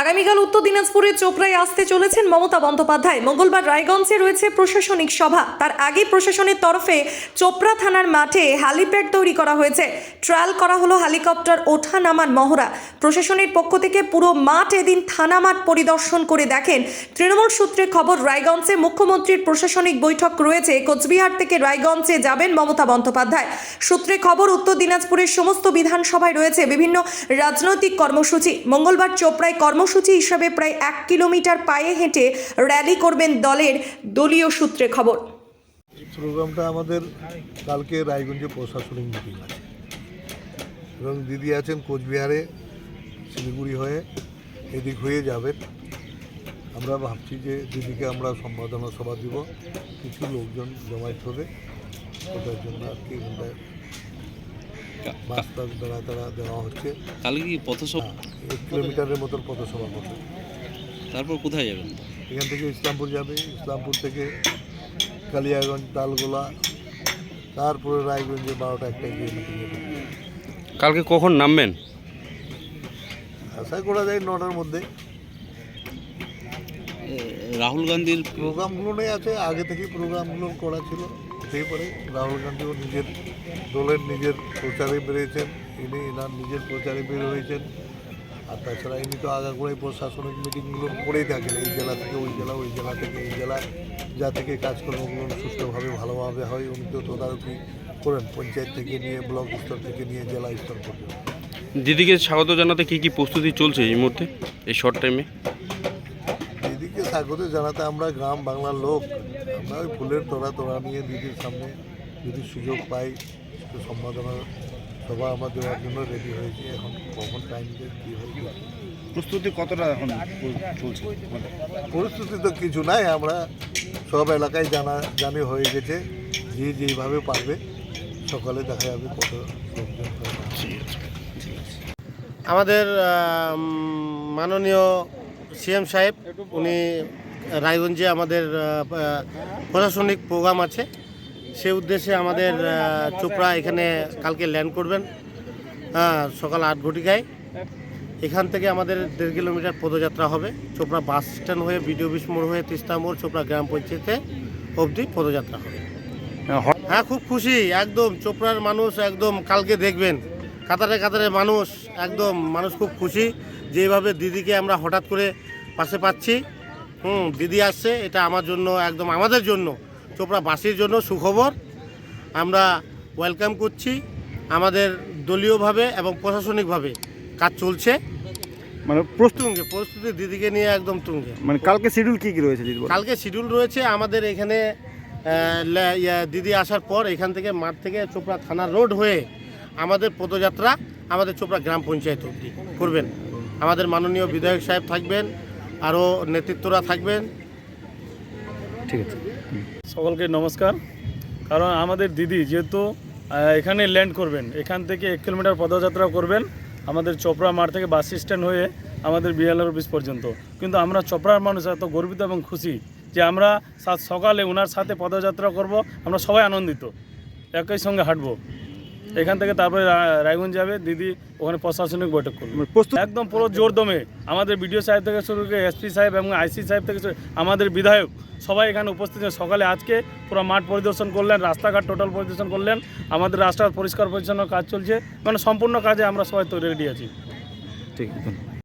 আগামীকাল উত্তর দিনাজপুরের চোপড়ায় আসতে চলেছেন মমতা বন্দ্যোপাধ্যায়। মঙ্গলবার রায়গঞ্জে রয়েছে প্রশাসনিক সভা। তার আগে প্রশাসনের তরফে চোপড়া থানার মাঠে হ্যালিপ্যাড তৈরি করা হয়েছে। ট্রায়াল করা হলো হেলিকপ্টার ওঠা নামার মহড়া। প্রশাসনের পক্ষ থেকে পুরো মাঠ এদিন থানা মাঠ পরিদর্শন করে দেখেন। তৃণমূল সূত্রে খবর, রায়গঞ্জে মুখ্যমন্ত্রীর প্রশাসনিক বৈঠক রয়েছে। কোচবিহার থেকে রায়গঞ্জে যাবেন মমতা বন্দ্যোপাধ্যায়। সূত্রে খবর, উত্তর দিনাজপুরের সমস্ত বিধানসভায় রয়েছে বিভিন্ন রাজনৈতিক কর্মসূচি। মঙ্গলবার চোপড়ায় কর্মসূচি হিসাবে প্রায় এক কিলোমিটার পায়ে হেঁটে র্যালি করবেন দলের দলীয় সূত্রে খবর। প্রোগ্রামটা আমাদের কালকে রায়গঞ্জে প্রশাসনিক মিটিং আছে। এবং দিদি আছেন কোচবিহারে, শিলিগুড়ি হয়ে এদিক হয়ে যাবেন। আমরা ভাবছি যে দিদিকে আমরা সম্বোধনা সভা দিব, কিছু লোকজন জমায়েত হবে। ওটার জন্য আর কি বাস টাস বেড়া তাড়া দেওয়া হচ্ছে। কালকে কি পথসভা? হ্যাঁ, এক কিলোমিটারের মতন পথসভা করবে তারপর কোথায় যাবেন? এখান থেকে ইসলামপুর যাবে। ইসলামপুর থেকে কালিয়াগঞ্জ তালগোলা তারপরে রায়গঞ্জে বারোটা একটা গিয়ে কালকে কখন নামবেন? আশা করা যায় নটার মধ্যে। রাহুল গান্ধীর প্রোগ্রামগুলো নেই আছে আগে থেকেই প্রোগ্রামগুলো করা ছিল। হতেই পারে। রাহুল গান্ধীও নিজের দলের নিজের প্রচারে বেরিয়েছেন ইনি এনার নিজের প্রচারে বের হয়েছেন। আর তাছাড়া ইনি তো আগাগোড়াই প্রশাসনিক মিটিংগুলো করেই থাকেন এই জেলা থেকে ওই জেলা ওই জেলা থেকে এই জেলা। যা থেকে কাজকর্মগুলো সুস্থভাবে ভালোভাবে হয় উনি তো তদারকি করেন পঞ্চায়েত থেকে নিয়ে ব্লক স্তর থেকে নিয়ে জেলা স্তর পর্যন্ত। দিদিকে স্বাগত জানাতে কি কি প্রস্তুতি চলছে এই মুহূর্তে এই শর্ট টাইমে দিদিকে স্বাগত জানাতে আমরা গ্রাম বাংলার লোক আমরা ওই ফুলের তোড়া তোড়া নিয়ে দিদির সামনে যদি সুযোগ পাই সম্বোধনা সভা আমরা দেওয়ার জন্য রেডি হয়েছি। এখন কখন টাইম দিয়ে কী হয় দেখি। প্রস্তুতি কতটা এখন চলছে? পরিস্থিতি তো কিছু নাই আমরা সব এলাকায় জানা জানি হয়ে গেছে। যে যেইভাবে পারবে সকালে দেখা যাবে কত লোকজন আমাদের আম, মাননীয় সিএম সাহেব উনি রায়গঞ্জে আমাদের প্রশাসনিক প্রোগ্রাম আছে। সে উদ্দেশ্যে আমাদের চোপড়া এখানে কালকে ল্যান্ড করবেন। হ্যাঁ সকাল আট ঘটিকায়। এখান থেকে আমাদের দেড় কিলোমিটার পদযাত্রা হবে। চোপড়া বাস স্ট্যান্ড হয়ে, বিডিও অফিস মোড় হয়ে, তিস্তা মোড়, চোপড়া গ্রাম পঞ্চায়েতে অবধি পদযাত্রা হবে। হ্যাঁ খুব খুশি, একদম। চোপড়ার মানুষ একদম কালকে দেখবেন। কাতারে কাতারে মানুষ, একদম। মানুষ খুব খুশি যেভাবে দিদিকে আমরা হঠাৎ করে পাশে পাচ্ছি। হুম দিদি আসছে এটা আমার জন্য একদম আমাদের জন্য চোপড়াবাসীর জন্য সুখবর। আমরা ওয়েলকাম করছি আমাদের দলীয়ভাবে এবং প্রশাসনিকভাবে। কাজ চলছে। মানে প্রস্তুত তুঙ্গে প্রস্তুতি দিদিকে নিয়ে একদম তুঙ্গে। মানে কালকে শিডিউল কী কি রয়েছে দিদি কালকে শিডিউল রয়েছে আমাদের এখানে দিদি আসার পর এখান থেকে মাঠ থেকে চোপড়া থানার রোড হয়ে আমাদের পদযাত্রা আমাদের চোপড়া গ্রাম পঞ্চায়েত অবধি করবেন। আমাদের মাননীয় বিধায়ক সাহেব থাকবেন আরও নেতৃত্বরা থাকবেন। ঠিক আছে। সকলকে নমস্কার। কারণ আমাদের দিদি যেহেতু এখানে ল্যান্ড করবেন এখান থেকে এক কিলোমিটার পদযাত্রা করবেন আমাদের চোপড়া মাঠ থেকে বাস স্ট্যান্ড হয়ে আমাদের বিএলআর অফিস পর্যন্ত। কিন্তু আমরা চোপড়ার মানুষ এত গর্বিত এবং খুশি যে আমরা সাত- সকালে ওনার সাথে পদযাত্রা করব আমরা সবাই আনন্দিত একই সঙ্গে হাঁটবো। এখান থেকে তারপরে রায়গঞ্জ যাবে দিদি ওখানে প্রশাসনিক বৈঠক করবে। মানে একদম পুরো জোর দমে আমাদের বিডিও সাহেব থেকে শুরু করে এসপি সাহেব এবং আইসি সাহেব থেকে আমাদের বিধায়ক সবাই এখানে উপস্থিত সকালে আজকে পুরো মাঠ পরিদর্শন করলেন রাস্তাঘাট টোটাল পরিদর্শন করলেন আমাদের রাস্তা পরিষ্কার পরিচ্ছন্ন কাজ চলছে। মানে সম্পূর্ণ কাজে আমরা সবাই তো রেডি আছি। ঠিক আছে